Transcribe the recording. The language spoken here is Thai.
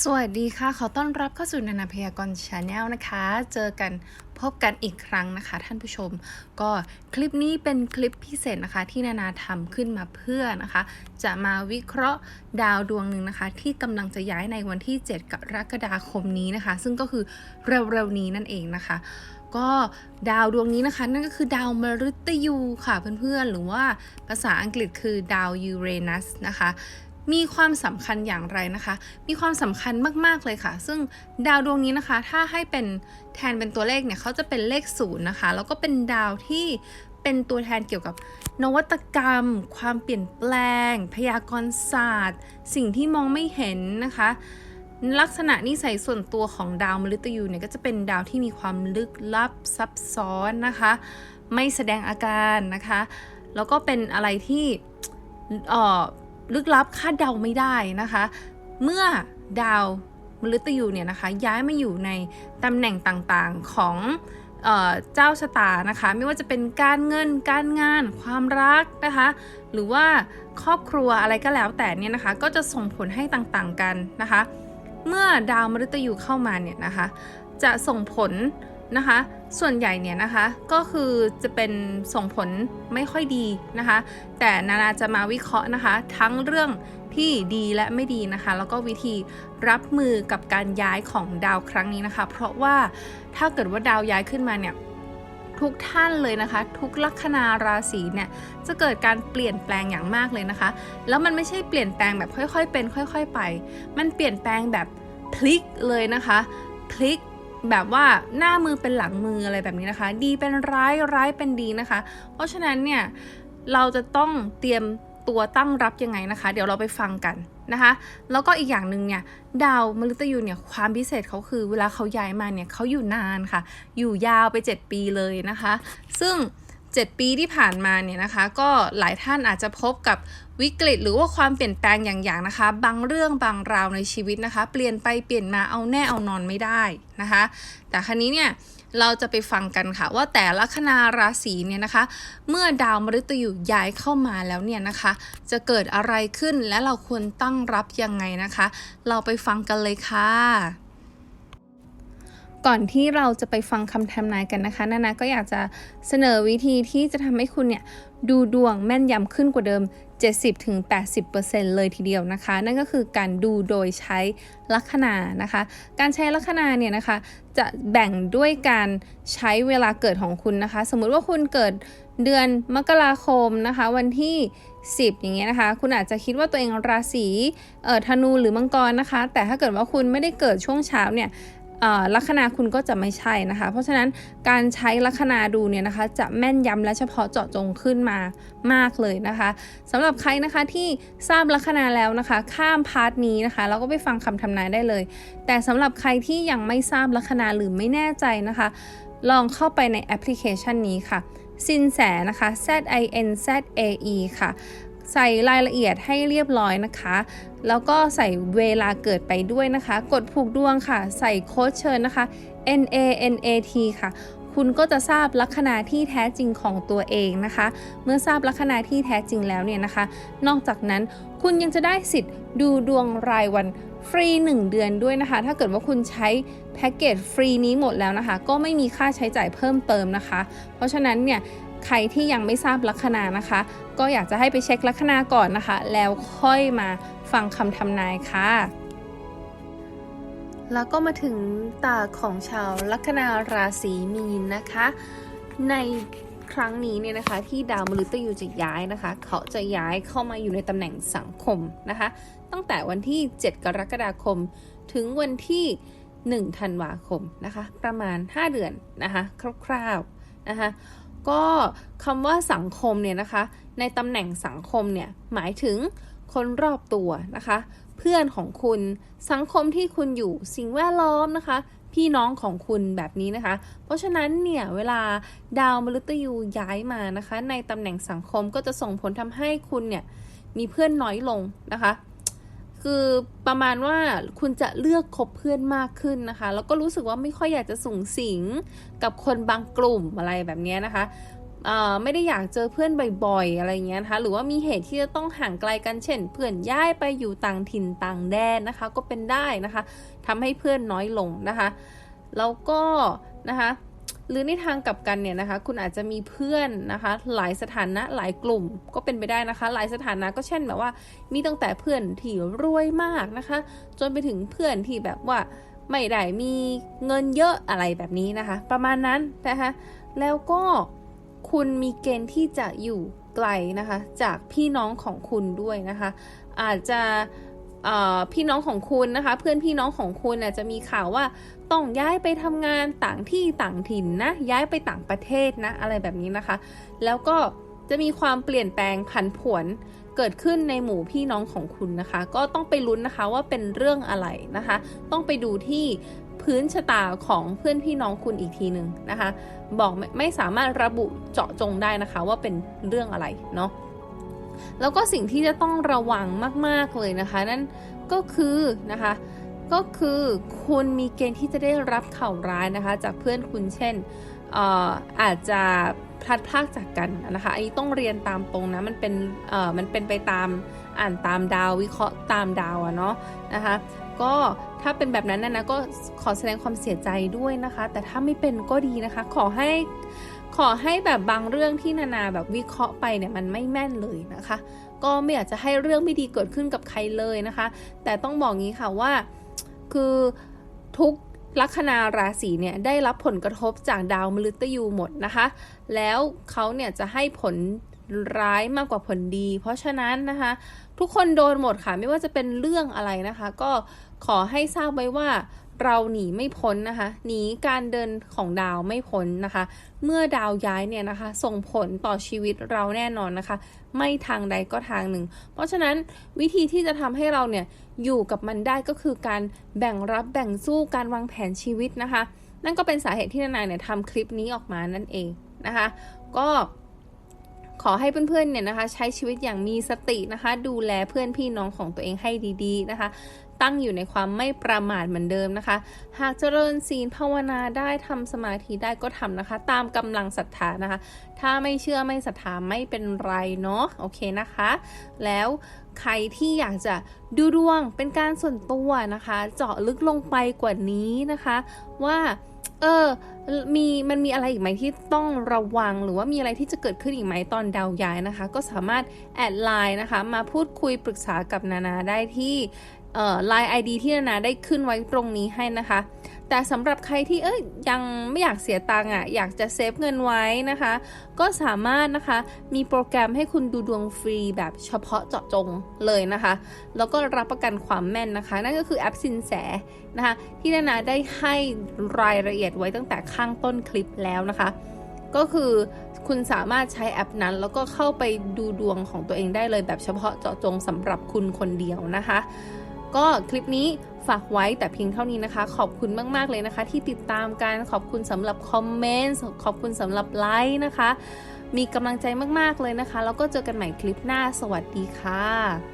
สวัสดีค่ะ ขอต้อนรับเข้าสู่นานาพยากรณ์ชาแนลนะคะ เจอกันพบกันอีกครั้งนะคะ ท่านผู้ชม ก็คลิปนี้เป็นคลิปพิเศษนะคะ ที่นานาทำขึ้นมาเพื่อนะคะ จะมาวิเคราะห์ดาวดวงหนึ่งนะคะ ที่กำลังจะย้ายในวันที่ 7 กรกฎาคมนี้นะคะ ซึ่งก็คือเร็วๆนี้นั่นเองนะคะ ก็ดาวดวงนี้นะคะ นั่นก็คือดาวมฤตยูค่ะเพื่อนๆหรือว่าภาษาอังกฤษคือดาวยูเรนัสนะคะ มีความสำคัญอย่างไรนะคะ มีความสำคัญมากๆเลยค่ะ ซึ่งดาวดวงนี้นะคะ ถ้าให้เป็นแทนเป็นตัวเลขเนี่ยเขาจะเป็นเลขศูนย์นะคะ แล้วก็เป็นดาวที่เป็นตัวแทนเกี่ยวกับนวัตกรรม ความเปลี่ยนแปลง พยากรณ์ศาสตร์ สิ่งที่มองไม่เห็นนะคะ ลักษณะนิสัยส่วนตัวของดาวมฤตยูเนี่ยก็จะเป็นดาวที่มีความลึกลับซับซ้อนนะคะ ไม่แสดงอาการนะคะ แล้วก็เป็นอะไรที่เออ ลึกลับคาดเดาไม่ได้นะคะ เมื่อดาวมฤตยูเนี่ยนะคะย้ายมาอยู่ในตำแหน่งต่างๆของเออเจ้าชะตานะคะ ไม่ว่าจะเป็นการเงินการงาน ความรักนะคะ หรือว่าครอบครัวอะไรก็แล้วแต่เนี่ยนะคะ ก็จะส่งผลให้ต่างๆกันนะคะ เมื่อดาวมฤตยูเข้ามาเนี่ยนะคะ จะส่งผล นะคะ ส่วนใหญ่เนี่ยนะคะก็คือจะเป็นส่งผลไม่ค่อยดีนะคะ แต่นานาจะมาวิเคราะห์นะคะ ทั้งเรื่องที่ดีและไม่ดีนะคะ แล้วก็วิธีรับมือกับการย้ายของดาวครั้งนี้นะคะ เพราะว่าถ้าเกิดว่าดาวย้ายขึ้นมาเนี่ยทุกท่านเลยนะคะ ทุกลัคนาราศีเนี่ยจะเกิดการเปลี่ยนแปลงอย่างมากเลยนะคะ แล้วมันไม่ใช่เปลี่ยนแปลงแบบค่อยๆเป็น ค่อย ๆ ไป มันเปลี่ยนแปลงแบบพลิกเลยนะคะ พลิก แบบว่าหน้ามือเป็นหลังมืออะไรแบบนี้นะคะ ดีเป็นร้ายร้ายเป็นดีนะคะ เพราะฉะนั้นเนี่ยเราจะต้องเตรียมตัวตั้งรับยังไงนะคะ เดี๋ยวเราไปฟังกันนะคะ แล้วก็อีกอย่างหนึ่งเนี่ยดาวมฤตยูเนี่ยความพิเศษเขาคือ เวลาเขาย้ายมาเนี่ยเขาอยู่นานค่ะ อยู่ยาวไป 7 ปีเลยนะคะ ซึ่ง 7 ปีที่ผ่านมาเนี่ยนะคะ ก็หลายท่านอาจจะพบกับวิกฤตหรือว่าความเปลี่ยนแปลงอย่างๆนะคะ บางเรื่องบางราวในชีวิตนะคะ เปลี่ยนไปเปลี่ยนมาเอาแน่เอานอนไม่ได้นะคะ แต่ครั้นี้เนี่ยเราจะไปฟังกันค่ะว่าแต่ละคณาราศีเนี่ยนะคะ เมื่อดาวมฤตยูย้ายเข้ามาแล้วเนี่ยนะคะ จะเกิดอะไรขึ้นและเราควรตั้งรับยังไงนะคะ เราไปฟังกันเลยค่ะ ก่อนที่เราจะไปฟังคำทำนายกันนะคะนานาก็อยากจะเสนอวิธีที่จะทำให้คุณเนี่ยดูดวงแม่นยำขึ้นกว่าเดิม 70-80%เลยทีเดียวนะคะ นั่นก็คือการดูโดยใช้ลัคนานะคะ การใช้ลัคนาเนี่ยนะคะ จะแบ่งด้วยการใช้เวลาเกิดของคุณนะคะ สมมุติว่าคุณเกิดเดือนมกราคมนะคะ วันที่ 10 อย่างเงี้ยนะคะ คุณอาจจะคิดว่าตัวเองราศีเอ่อธนูหรือมังกรนะคะ แต่ถ้าเกิดว่าคุณไม่ได้เกิดช่วงเช้าเนี่ย ลัคนาคุณก็จะไม่ใช่นะคะ เพราะฉะนั้นการใช้ลัคนาดูเนี่ยนะคะ จะแม่นยำและเฉพาะเจาะจงขึ้นมามากเลยนะคะสำหรับใครนะคะที่ทราบลัคนาแล้วนะคะ ข้ามพาร์ทนี้นะคะแล้วก็ไปฟังคำทำนายได้เลย แต่สำหรับใครที่ยังไม่ทราบลัคนาหรือไม่แน่ใจนะคะ ลองเข้าไปในแอปพลิเคชันนี้ค่ะสินแสนะคะ Z I N Z A E ค่ะ ใส่รายละเอียดให้เรียบร้อยนะคะ แล้วก็ใส่เวลาเกิดไปด้วยนะคะ กดผูกดวงค่ะ ใส่โค้ดเชิญนะคะ N A N A T ค่ะคุณก็จะทราบลัคนาที่แท้จริงของตัวเองนะคะ เมื่อทราบลัคนาที่แท้จริงแล้วเนี่ยนะคะ นอกจากนั้นคุณยังจะได้สิทธิ์ดูดวงรายวันฟรี 1 เดือนด้วยนะคะ ถ้าเกิดว่าคุณใช้แพ็กเกจฟรีนี้หมดแล้วนะคะ ก็ไม่มีค่าใช้จ่ายเพิ่มเติมนะคะ เพราะฉะนั้นเนี่ยใครที่ยังไม่ทราบลัคนานะคะ ก็อยากจะให้ไปเช็คลัคนาก่อนนะคะ แล้วค่อยมาฟังคำทำนายค่ะ แล้วก็มาถึงตาของชาวลัคนาราศีมีนนะคะ ในครั้งนี้เนี่ยนะคะที่ดาวมฤตยูจะย้ายนะคะ เขาจะย้ายเข้ามาอยู่ในตำแหน่งสังคมนะคะ ตั้งแต่วันที่ 7 กรกฎาคม ถึงวันที่ 1 ธันวาคมนะคะ ประมาณ 5 เดือนนะคะ คร่าวๆนะคะ ก็คำว่าสังคมเนี่ยนะคะ ในตำแหน่งสังคมเนี่ยหมายถึงคนรอบตัวนะคะ เพื่อนของคุณสังคมที่คุณอยู่สิ่งแวดล้อมนะคะ พี่น้องของคุณแบบนี้นะคะ เพราะฉะนั้นเนี่ยเวลาดาวมฤตยูย้ายมานะคะ ในตำแหน่งสังคมก็จะส่งผลทำให้คุณเนี่ยมีเพื่อนน้อยลงนะคะคือประมาณว่าคุณจะเลือกคบเพื่อนมากขึ้นนะคะ แล้วก็รู้สึกว่าไม่ค่อยอยากจะสูงสิงกับคนบางกลุ่มอะไรแบบนี้นะคะ ไม่ได้อยากเจอเพื่อนบ่อยๆ อะไรเงี้ยนะคะหรือว่ามีเหตุที่จะต้องห่างไกลกันเช่น เพื่อนย้ายไปอยู่ต่างถิ่นต่างแดนนะคะ ก็เป็นได้นะคะทำให้เพื่อนน้อยลงนะคะแล้วก็นะคะหรือในทางกลับกันเนี่ยนะคะ คุณอาจจะมีเพื่อนนะคะ หลายสถานะหลายกลุ่มก็เป็นไปได้นะคะ หลายสถานะก็เช่นแบบว่า มีตั้งแต่เพื่อนที่รวยมากนะคะ จนไปถึงเพื่อนที่แบบว่าไม่ได้มีเงินเยอะอะไรแบบนี้นะคะ ประมาณนั้นนะคะ แล้วก็ คุณมีเกณฑ์ที่จะอยู่ไกลนะคะ จากพี่น้องของคุณด้วยนะคะ อาจจะพี่น้องของคุณนะคะ เพื่อนพี่น้องของคุณอาจจะมีข่าวว่าต้องย้ายไปทำงานต่างที่ต่างถิ่นนะย้ายไปต่างประเทศนะอะไรแบบนี้นะคะ แล้วก็จะมีความเปลี่ยนแปลงผันผวนเกิดขึ้นในหมู่พี่น้องของคุณนะคะ ก็ต้องไปลุ้นนะคะว่าเป็นเรื่องอะไรนะคะ ต้องไปดูที่ พื้นชะตาของเพื่อนพี่น้องคุณอีกทีหนึ่งนะคะ บอกไม่ไม่สามารถระบุเจาะจงได้นะคะว่าเป็นเรื่องอะไรเนาะแล้วก็สิ่งที่จะต้องระวังมาก ๆ เลยนะคะ นั่นก็คือนะคะก็คือคุณมีเกณฑ์ที่จะได้รับข่าวร้ายนะคะ จากเพื่อนคุณเช่นอออาจจะพลัดพรากจากกันนะคะ อันนี้ต้องเรียนตามตรงนะ มันเป็น เอ่อ มันเป็นไปตาม อ่านตามดาว วิเคราะห์ตามดาวอะเนาะนะคะ ก็ถ้าเป็นแบบนั้นนะนะก็ขอแสดงความเสียใจด้วยนะคะ แต่ถ้าไม่เป็นก็ดีนะคะ ขอให้ขอให้แบบบางเรื่องที่นานาแบบวิเคราะห์ไปเนี่ยมันไม่แม่นเลยนะคะ ก็ไม่อยากจะให้เรื่องไม่ดีเกิดขึ้นกับใครเลยนะคะ แต่ต้องบอกงี้ค่ะว่าคือทุกลัคนาราศีเนี่ยได้รับผลกระทบจากดาวมฤตยูหมดนะคะ แล้วเขาเนี่ยจะให้ผล ร้ายมากกว่าผลดี เพราะฉะนั้นนะคะ ทุกคนโดนหมดค่ะไม่ว่าจะเป็นเรื่องอะไรนะคะ ก็ขอให้ทราบไว้ว่าเราหนีไม่พ้นนะคะหนีการเดินของดาวไม่พ้นนะคะ เมื่อดาวย้ายเนี่ยนะคะ ส่งผลต่อชีวิตเราแน่นอนนะคะ ไม่ทางใดก็ทางหนึ่ง เพราะฉะนั้นวิธีที่จะทำให้เราเนี่ยอยู่กับมันได้ก็คือการแบ่งรับแบ่งสู้การวางแผนชีวิตนะคะ นั่นก็เป็นสาเหตุที่นายเนี่ยทำคลิปนี้ออกมานั่นเองนะคะ ก็ ขอให้เพื่อนๆเนี่ยนะคะ ใช้ชีวิตอย่างมีสตินะคะ ดูแลเพื่อนพี่น้องของตัวเองให้ดีๆนะคะ ตั้งอยู่ในความไม่ประมาทเหมือนเดิมนะคะ หากเจริญศีลภาวนาได้ทำสมาธิได้ก็ทำนะคะ ตามกำลังศรัทธานะคะ ถ้าไม่เชื่อไม่ศรัทธาไม่เป็นไรเนาะโอเคนะคะ แล้วใครที่อยากจะดูดวงเป็นการส่วนตัวนะคะ เจาะลึกลงไปกว่านี้นะคะ ว่า เออ มีมันมีอะไรอีกไหมที่ต้องระวังหรือว่ามีอะไรที่จะเกิดขึ้นอีกไหมตอนดาวย้ายนะคะ ก็สามารถแอดไลน์นะคะ มาพูดคุยปรึกษากับนานาได้ที่ เอ่อ Line ID ที่นานาได้ขึ้นไว้ตรงนี้ให้นะคะ แต่สำหรับใครที่เอ้ยยังไม่อยากเสียตังค์อะอยากจะเซฟเงินไว้นะคะ ก็สามารถนะคะมีโปรแกรมให้คุณดูดวงฟรีแบบเฉพาะเจาะจงเลยนะคะ แล้วก็รับประกันความแม่นนะคะ นั่นก็คือแอปสินแสนะคะที่นานาได้ให้รายละเอียดไว้ตั้งแต่ข้างต้นคลิปแล้วนะคะ ก็คือคุณสามารถใช้แอปนั้น แล้วก็เข้าไปดูดวงของตัวเองได้เลยแบบเฉพาะเจาะจงสำหรับคุณคนเดียวนะคะ ก็คลิปนี้ฝากไว้แต่เพียงเท่านี้นะคะ ขอบคุณมาก ๆ เลยนะคะ ที่ติดตามกันขอบคุณสำหรับคอมเมนต์ขอบคุณสำหรับไลค์นะคะ มีกำลังใจมาก ๆ เลยนะคะ แล้วก็เจอกันใหม่คลิปหน้าสวัสดีค่ะ